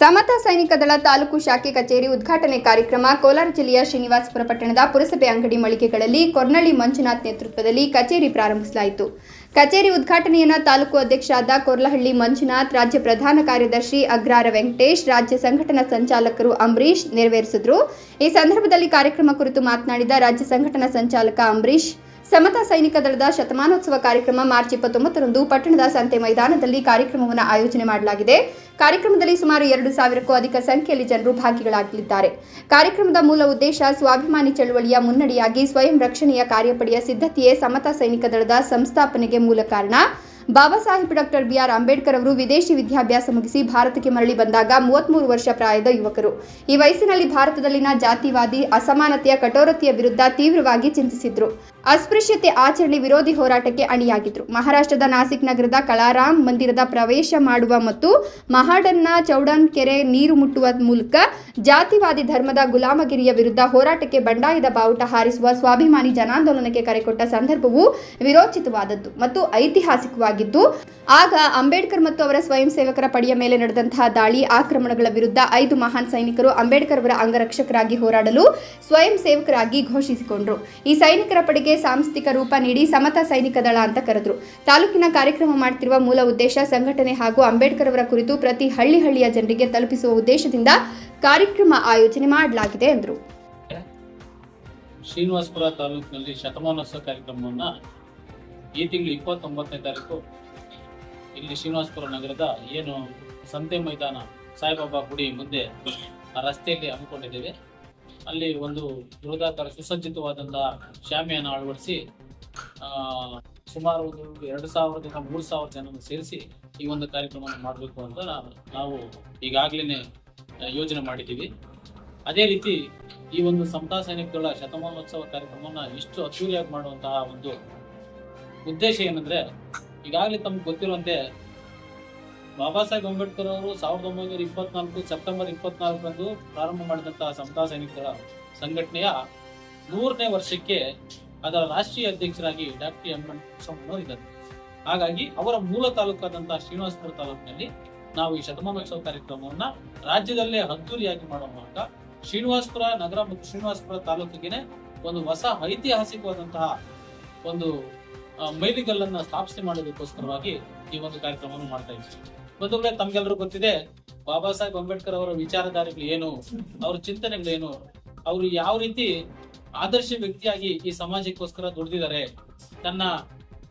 ಸಮತಾ ಸೈನಿಕ ದಳ ತಾಲೂಕು ಶಾಖೆ ಕಚೇರಿ ಉದ್ಘಾಟನೆ ಕಾರ್ಯಕ್ರಮ ಕೋಲಾರ ಜಿಲ್ಲೆಯ ಶ್ರೀನಿವಾಸಪುರ ಪಟ್ಟಣದ ಪುರಸಭೆ ಅಂಗಡಿ ಮಳಿಗೆಗಳಲ್ಲಿ ಕೊರ್ನಳ್ಳಿ ಮಂಜುನಾಥ್ ನೇತೃತ್ವದಲ್ಲಿ ಕಚೇರಿ ಪ್ರಾರಂಭಿಸಲಾಯಿತು. ಕಚೇರಿ ಉದ್ಘಾಟನೆಯನ್ನ ತಾಲೂಕು ಅಧ್ಯಕ್ಷರಾದ ಕೊರ್ಲಹಳ್ಳಿ ಮಂಜುನಾಥ್, ರಾಜ್ಯ ಪ್ರಧಾನ ಕಾರ್ಯದರ್ಶಿ ಅಗ್ರಾರ ವೆಂಕಟೇಶ್, ರಾಜ್ಯ ಸಂಘಟನಾ ಸಂಚಾಲಕರು ಅಂಬರೀಶ್ ನೆರವೇರಿಸಿದರು. ಈ ಸಂದರ್ಭದಲ್ಲಿ ಕಾರ್ಯಕ್ರಮ ಕುರಿತು ಮಾತನಾಡಿದ ರಾಜ್ಯ ಸಂಘಟನಾ ಸಂಚಾಲಕ ಅಂಬರೀಶ್ ಸಮತಾ ಸೈನಿಕ ದಳದ ಶತಮಾನೋತ್ಸವ ಕಾರ್ಯಕ್ರಮ ಮಾರ್ಚ್ ಇಪ್ಪತ್ತೊಂಬತ್ತರಂದು ಪಟ್ಟಣದ ಸಂತೆ ಮೈದಾನದಲ್ಲಿ ಕಾರ್ಯಕ್ರಮವನ್ನು ಆಯೋಜನೆ ಮಾಡಲಾಗಿದೆ. ಕಾರ್ಯಕ್ರಮದಲ್ಲಿ ಸುಮಾರು ಎರಡು ಸಾವಿರಕ್ಕೂ ಅಧಿಕ ಸಂಖ್ಯೆಯಲ್ಲಿ ಜನರು ಭಾಗಿಗಳಾಗಲಿದ್ದಾರೆ. ಕಾರ್ಯಕ್ರಮದ ಮೂಲ ಉದ್ದೇಶ ಸ್ವಾಭಿಮಾನಿ ಚಳವಳಿಯ ಮುನ್ನಡಿಯಾಗಿ ಸ್ವಯಂ ರಕ್ಷಣೆಯ ಕಾರ್ಯಪಡೆಯ ಸಿದ್ಧತೆಯೇ ಸಮತಾ ಸೈನಿಕ ದಳದ ಸಂಸ್ಥಾಪನೆಗೆ ಮೂಲ ಕಾರಣ. Baba Saheb doctor B R Ambedkar ಅವರು ವಿದೇಶಿ ವಿದ್ಯಾಭ್ಯಾಸ ಮುಗಿಸಿ ಭಾರತಕ್ಕೆ ಮರಳಿ ಬಂದಾಗ ಮೂವತ್ಮೂರು ವರ್ಷ ಪ್ರಾಯದ ಯುವಕರು. ಈ ವಯಸ್ಸಿನಲ್ಲಿ ಭಾರತದಲ್ಲಿನ ಜಾತಿವಾದಿ, ಅಸಮಾನತೆಯ ಕಠೋರತೆಯ ವಿರುದ್ಧ ತೀವ್ರವಾಗಿ ಚಿಂತಿಸಿದ್ರು. ಅಸ್ಪೃಶ್ಯತೆ ಆಚರಣೆ ವಿರೋಧಿ ಹೋರಾಟಕ್ಕೆ ಅಣಿಯಾಗಿದ್ರು. ಮಹಾರಾಷ್ಟ್ರದ ನಾಸಿಕ್ ನಗರದ ಕಳಾರಾಮ್ ಮಂದಿರದ ಪ್ರವೇಶ ಮಾಡುವ ಮತ್ತು ಮಹಾಡನ್ನ ಚೌಡನ್ ಕೆರೆ ನೀರು ಮುಟ್ಟುವ ಮೂಲಕ ಜಾತಿವಾದಿ ಧರ್ಮದ ಗುಲಾಮಗಿರಿಯ ವಿರುದ್ಧ ಹೋರಾಟಕ್ಕೆ ಬಂಡಾಯದ ಬಾವುಟ ಹಾರಿಸುವ ಸ್ವಾಭಿಮಾನಿ ಜನಾಂದೋಲನಕ್ಕೆ ಕರೆಕೊಟ್ಟ ಸಂದರ್ಭವು ವಿರೋಚಿತವಾದದ್ದು ಮತ್ತು ಐತಿಹಾಸಿಕವಾಗಿದ್ದು, ಆಗ ಅಂಬೇಡ್ಕರ್ ಮತ್ತು ಅವರ ಸ್ವಯಂ ಸೇವಕರ ಪಡೆಯ ಮೇಲೆ ನಡೆದಂತಹ ದಾಳಿ, ಆಕ್ರಮಣಗಳ ವಿರುದ್ಧ ಐದು ಮಹಾನ್ ಸೈನಿಕರು ಅಂಬೇಡ್ಕರ್ ಅವರ ಅಂಗರಕ್ಷಕರಾಗಿ ಹೋರಾಡಲು ಸ್ವಯಂ ಸೇವಕರಾಗಿ ಘೋಷಿಸಿಕೊಂಡರು. ಈ ಸೈನಿಕರ ಪಡೆಗೆ ಸಾಂಸ್ಥಿಕ ರೂಪ ನೀಡಿ ಸಮತ ಸೈನಿಕ ದಳ ಅಂತ ಕರೆದ್ರು. ತಾಲೂಕಿನ ಕಾರ್ಯಕ್ರಮ ಮಾಡ್ತಿರುವ ಮೂಲ ಉದ್ದೇಶ ಸಂಘಟನೆ ಹಾಗೂ ಅಂಬೇಡ್ಕರ್ ಅವರ ಕುರಿತು ಪ್ರತಿ ಹಳ್ಳಿ ಹಳ್ಳಿಯ ಜನರಿಗೆ ತಲುಪಿಸುವ ಉದ್ದೇಶದಿಂದ ಕಾರ್ಯಕ್ರಮ ಆಯೋಜನೆ ಮಾಡಲಾಗಿದೆ ಎಂದರು. ಶ್ರೀನಿವಾಸಪುರ ತಾಲೂಕಿನಲ್ಲಿ ಶತಮಾನೋತ್ಸವ ಕಾರ್ಯಕ್ರಮವನ್ನು ಈ ತಿಂಗಳು ಇಪ್ಪತ್ತೊಂಬತ್ತನೇ ತಾರೀಕು ಇಲ್ಲಿ ಶ್ರೀನಿವಾಸಪುರ ನಗರದ ಏನು ಸಂತೆ ಮೈದಾನ ಸಾಯಿಬಾಬಾ ಗುಡಿ ಮುಂದೆ ರಸ್ತೆಯಲ್ಲಿ ಹಮ್ಮಿಕೊಂಡಿದ್ದೇವೆ. ಅಲ್ಲಿ ಒಂದು ಬೃಹದಾಕಾರ ಸುಸಜ್ಜಿತವಾದಂತಹ ಶಾಮಿಯನ್ನು ಅಳವಡಿಸಿ ಸುಮಾರು ಒಂದು ಎರಡು ಸಾವಿರದಿಂದ ಮೂರು ಸಾವಿರ ಜನ ಸೇರಿಸಿ ಈ ಒಂದು ಕಾರ್ಯಕ್ರಮವನ್ನು ಮಾಡಬೇಕು ಅಂತ ನಾವು- ನಾವು ಈಗಾಗಲೇ ಯೋಜನೆ ಮಾಡಿದ್ದೀವಿ. ಅದೇ ರೀತಿ ಈ ಒಂದು ಸಮತಾ ಸೈನಿಕಗಳ ಶತಮಾನೋತ್ಸವ ಕಾರ್ಯಕ್ರಮವನ್ನ ಇಷ್ಟು ಅಚ್ಚೂರಿಯಾಗಿ ಮಾಡುವಂತಹ ಒಂದು ಉದ್ದೇಶ ಏನಂದ್ರೆ, ಈಗಾಗಲೇ ತಮ್ಗೆ ಗೊತ್ತಿರುವಂತೆ ಬಾಬಾ ಸಾಹೇಬ್ ಅಂಬೇಡ್ಕರ್ ಅವರು ಸಾವಿರದ ಒಂಬೈನೂರ ಇಪ್ಪತ್ನಾಲ್ಕು ಸೆಪ್ಟೆಂಬರ್ ಇಪ್ಪತ್ನಾಲ್ಕರಂದು ಪ್ರಾರಂಭ ಮಾಡಿದಂತಹ ಸಮತಾ ಸೈನಿಕರ ಸಂಘಟನೆಯ ನೂರನೇ ವರ್ಷಕ್ಕೆ ಅದರ ರಾಷ್ಟ್ರೀಯ ಅಧ್ಯಕ್ಷರಾಗಿ ಡಾಕ್ಟರ್ ಎಂ ಅವರು ಇದ್ದಾರೆ. ಹಾಗಾಗಿ ಅವರ ಮೂಲ ತಾಲೂಕಾದಂತಹ ಶ್ರೀನಿವಾಸಪುರ ತಾಲೂಕಿನಲ್ಲಿ ನಾವು ಈ ಶತಮಾನೋತ್ಸವ ಕಾರ್ಯಕ್ರಮವನ್ನ ರಾಜ್ಯದಲ್ಲೇ ಅದ್ದೂರಿಯಾಗಿ ಮಾಡುವ ಮೂಲಕ ಶ್ರೀನಿವಾಸಪುರ ನಗರ ಮತ್ತು ಶ್ರೀನಿವಾಸಪುರ ತಾಲೂಕಿಗೆ ಒಂದು ಹೊಸ ಐತಿಹಾಸಿಕವಾದಂತಹ ಒಂದು ಮೈಲಿಗಲ್ಲನ್ನ ಸ್ಥಾಪನೆ ಮಾಡೋದಕ್ಕೋಸ್ಕರವಾಗಿ ಈ ಒಂದು ಕಾರ್ಯಕ್ರಮವನ್ನು ಮಾಡ್ತಾ ಇದ್ದೀವಿ. ಬಂಧುಗಳೇ ತಮ್ಗೆಲ್ಲರೂ ಗೊತ್ತಿದೆ, ಬಾಬಾ ಸಾಹೇಬ್ ಅಂಬೇಡ್ಕರ್ ಅವರ ವಿಚಾರಧಾರೆಗಳು ಏನು, ಅವ್ರ ಚಿಂತನೆಗಳೇನು ಅವರು ಯಾವ ರೀತಿ ಆದರ್ಶ ವ್ಯಕ್ತಿಯಾಗಿ ಈ ಸಮಾಜಕ್ಕೋಸ್ಕರ ದುಡಿದಿದ್ದಾರೆ. ತನ್ನ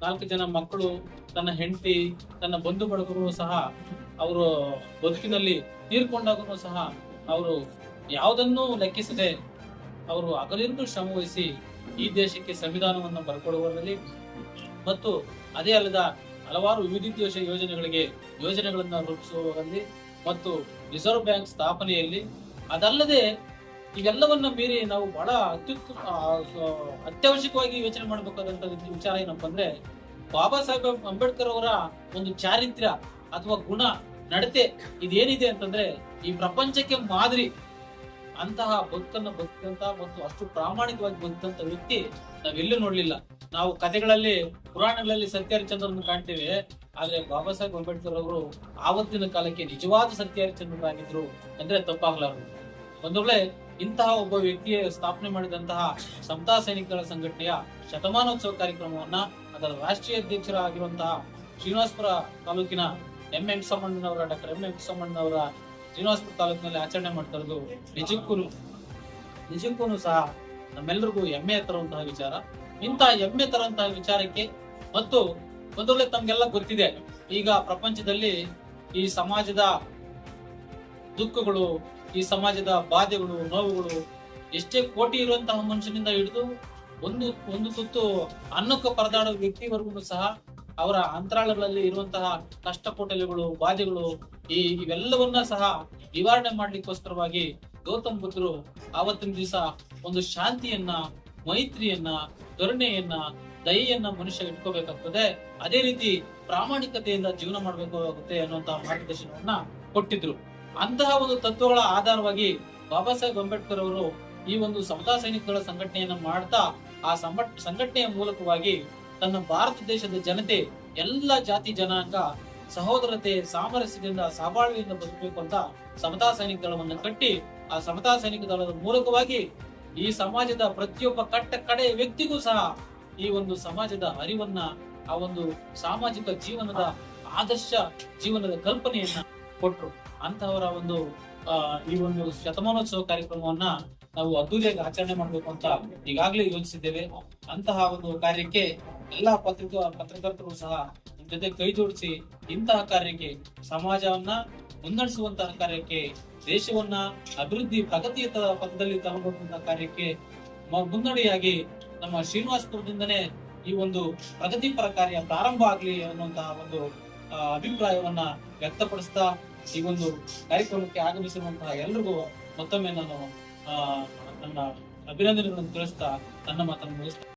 ನಾಲ್ಕು ಜನ ಮಕ್ಕಳು, ತನ್ನ ಹೆಂಡತಿ, ತನ್ನ ಬಂಧು ಬಳಗರು ಸಹ ಅವರು ಬದುಕಿನಲ್ಲಿ ತೀರ್ಕೊಂಡಾಗೂ ಸಹ ಅವರು ಯಾವುದನ್ನೂ ಲೆಕ್ಕಿಸದೆ ಅವರು ಅಗಲಿಂದು ಶ್ರಮವಹಿಸಿ ಈ ದೇಶಕ್ಕೆ ಸಂವಿಧಾನವನ್ನು ಬರ್ಕೊಡುವುದರಲ್ಲಿ ಮತ್ತು ಅದೇ ಅಲ್ಲದ ಹಲವಾರು ವಿವಿಧ ಯೋಜನೆಗಳಿಗೆ ಯೋಜನೆಗಳನ್ನು ರೂಪಿಸುವಲ್ಲಿ ಮತ್ತು ರಿಸರ್ವ್ ಬ್ಯಾಂಕ್ ಸ್ಥಾಪನೆಯಲ್ಲಿ ಅದಲ್ಲದೆ ಇವೆಲ್ಲವನ್ನ ಮೀರಿ ನಾವು ಬಹಳ ಅತ್ಯುತ್ತ ಆ, ಆ, ಅತ್ಯವಶ್ಯಕವಾಗಿ ಯೋಚನೆ ಮಾಡಬೇಕಾದಂತ ವಿಚಾರ ಏನಪ್ಪ ಅಂದ್ರೆ ಬಾಬಾ ಸಾಹೇಬ್ ಅಂಬೇಡ್ಕರ್ ಅವರ ಒಂದು ಚಾರಿತ್ರ್ಯ ಅಥವಾ ಗುಣ ನಡತೆ ಇದೇನಿದೆ ಅಂತಂದ್ರೆ ಈ ಪ್ರಪಂಚಕ್ಕೆ ಮಾದರಿ ಅಂತಹ ಬದುಕನ್ನ ಬದುಕಂತ ಮತ್ತು ಅಷ್ಟು ಪ್ರಾಮಾಣಿಕವಾಗಿ ಬದುಕಂತ ವ್ಯಕ್ತಿ ನಾವೆಲ್ಲೂ ನೋಡ್ಲಿಲ್ಲ. ನಾವು ಕಥೆಗಳಲ್ಲಿ, ಪುರಾಣಗಳಲ್ಲಿ ಸತ್ಯಹರಿಚಂದ್ರನ್ನು ಕಾಣ್ತೇವೆ. ಆದ್ರೆ ಬಾಬಾ ಸಾಹೇಬ್ ಅಂಬೇಡ್ಕರ್ ಅವರು ಆವತ್ತಿನ ಕಾಲಕ್ಕೆ ನಿಜವಾದ ಸತ್ಯಹರಿಚಂದ್ರರಾಗಿದ್ರು ಅಂದ್ರೆ ತಪ್ಪಾಗಲಾರದು. ಬಂಧುಗಳೇ ಇಂತಹ ಒಬ್ಬ ವ್ಯಕ್ತಿಯ ಸ್ಥಾಪನೆ ಮಾಡಿದಂತಹ ಸಮತಾ ಸೈನಿಕರ ಸಂಘಟನೆಯ ಶತಮಾನೋತ್ಸವ ಕಾರ್ಯಕ್ರಮವನ್ನ ಅದರ ರಾಷ್ಟ್ರೀಯ ಅಧ್ಯಕ್ಷರಾಗಿರುವಂತಹ ಶ್ರೀನಿವಾಸಪುರ ತಾಲೂಕಿನ ಎಂ ಎಂ ಸಮ್ಮಣ್ಣನವರ ಡಾಕ್ಟರ್ ಎಂ ಎಂ ಸಮ್ಮಣ್ಣನವರ ಶ್ರೀನಿವಾಸಪುರ ತಾಲೂಕಿನಲ್ಲಿ ಆಚರಣೆ ಮಾಡ್ತಾ ಇರೋದು ನಿಜಕ್ಕೂ ನಿಜಕ್ಕೂ ಸಹ ನಮ್ಮೆಲ್ಲರಿಗೂ ಹೆಮ್ಮೆ ತರುವಂತಹ ವಿಚಾರ. ಇಂತಹ ಹೆಮ್ಮೆ ತರುವಂತಹ ವಿಚಾರಕ್ಕೆ ಮತ್ತು ಮೊದಲೇ ತಮ್ಗೆಲ್ಲ ಗೊತ್ತಿದೆ. ಈಗ ಪ್ರಪಂಚದಲ್ಲಿ ಈ ಸಮಾಜದ ದುಃಖಗಳು, ಈ ಸಮಾಜದ ಬಾಧೆಗಳು, ನೋವುಗಳು ಎಷ್ಟೇ ಕೋಟಿ ಇರುವಂತಹ ಮನುಷ್ಯನಿಂದ ಹಿಡಿದು ಒಂದು ಒಂದು ತುತ್ತು ಅನ್ನಕ್ಕೆ ಪರದಾಡೋ ವ್ಯಕ್ತಿವರೆಗೂ ಸಹ ಅವರ ಅಂತರಾಳಗಳಲ್ಲಿ ಇರುವಂತಹ ಕಷ್ಟ ಕೋಟಲೆಗಳು ಬಾಧೆಗಳು ಈ ಇವೆಲ್ಲವನ್ನ ಸಹ ನಿವಾರಣೆ ಮಾಡ್ಲಿಕ್ಕೋಸ್ಕರವಾಗಿ ಗೌತಮ್ ಬುದ್ಧರು ಆವತ್ತಿನ ದಿವಸ ಒಂದು ಶಾಂತಿಯನ್ನ, ಮೈತ್ರಿಯನ್ನ, ಕರುಣೆಯನ್ನ, ದಯೆಯನ್ನ ಮನುಷ್ಯ ಇಟ್ಕೋಬೇಕಾಗ್ತದೆ. ಅದೇ ರೀತಿ ಪ್ರಾಮಾಣಿಕತೆಯಿಂದ ಜೀವನ ಮಾಡ್ಬೇಕಾಗುತ್ತೆ ಅನ್ನುವಂತಹ ಮಾರ್ಗದರ್ಶನವನ್ನ ಕೊಟ್ಟಿದ್ರು. ಅಂತಹ ಒಂದು ತತ್ವಗಳ ಆಧಾರವಾಗಿ ಬಾಬಾ ಸಾಹೇಬ್ ಅಂಬೇಡ್ಕರ್ ಅವರು ಈ ಒಂದು ಸಮತಾ ಸೈನಿಕಗಳ ಸಂಘಟನೆಯನ್ನ ಮಾಡ್ತಾ, ಆ ಸಂಘಟ ಸಂಘಟನೆಯ ಮೂಲಕವಾಗಿ ತನ್ನ ಭಾರತ ದೇಶದ ಜನತೆ, ಎಲ್ಲ ಜಾತಿ ಜನಾಂಗ ಸಹೋದರತೆ, ಸಾಮರಸ್ಯದಿಂದ ಸಹಬಾಳ್ವೆಯಿಂದ ಬದುಕಬೇಕು ಅಂತ ಸಮತಾ ಸೈನಿಕ ದಳವನ್ನು ಕಟ್ಟಿ, ಆ ಸಮತಾ ಸೈನಿಕ ದಳದ ಮೂಲಕವಾಗಿ ಈ ಸಮಾಜದ ಪ್ರತಿಯೊಬ್ಬ ಕಟ್ಟ ಕಡೆ ವ್ಯಕ್ತಿಗೂ ಸಹ ಈ ಒಂದು ಸಮಾಜದ ಅರಿವನ್ನ, ಆ ಒಂದು ಸಾಮಾಜಿಕ ಜೀವನದ ಆದರ್ಶ ಜೀವನದ ಕಲ್ಪನೆಯನ್ನ ಕೊಟ್ರು. ಅಂತಹವರ ಒಂದು ಈ ಒಂದು ಶತಮಾನೋತ್ಸವ ಕಾರ್ಯಕ್ರಮವನ್ನ ನಾವು ಅದ್ದೂರಿಯಾಗಿ ಆಚರಣೆ ಮಾಡಬೇಕು ಅಂತ ಈಗಾಗಲೇ ಯೋಚಿಸಿದ್ದೇವೆ. ಅಂತಹ ಒಂದು ಕಾರ್ಯಕ್ಕೆ ಎಲ್ಲಾ ಪತ್ರಿಕಾ, ಪತ್ರಕರ್ತರು ಸಹ ಜೊತೆ ಕೈ ಜೋಡಿಸಿ ಇಂತಹ ಕಾರ್ಯಕ್ಕೆ ಸಮಾಜವನ್ನ ಮುನ್ನಡೆಸುವಂತಹ ಕಾರ್ಯಕ್ಕೆ, ದೇಶವನ್ನ ಅಭಿವೃದ್ಧಿ ಪ್ರಗತಿಯತ ಪಥದಲ್ಲಿ ತಗೊಂಡಂತಹ ಕಾರ್ಯಕ್ಕೆ ಮುನ್ನಡೆಯಾಗಿ ನಮ್ಮ ಶ್ರೀನಿವಾಸಪುರದಿಂದನೇ ಈ ಒಂದು ಪ್ರಗತಿಪರ ಕಾರ್ಯ ಪ್ರಾರಂಭ ಆಗ್ಲಿ ಅನ್ನುವಂತಹ ಒಂದು ಅಭಿಪ್ರಾಯವನ್ನ ವ್ಯಕ್ತಪಡಿಸ್ತಾ ಈ ಒಂದು ಕಾರ್ಯಕ್ರಮಕ್ಕೆ ಆಗಮಿಸಿರುವಂತಹ ಎಲ್ರಿಗೂ ಮತ್ತೊಮ್ಮೆ ನಾನು ನನ್ನ ಅಭಿನಂದನೆಗಳನ್ನು ತಿಳಿಸ್ತಾ ನನ್ನ ಮಾತನ್ನು ಮುಗಿಸ್ತಾ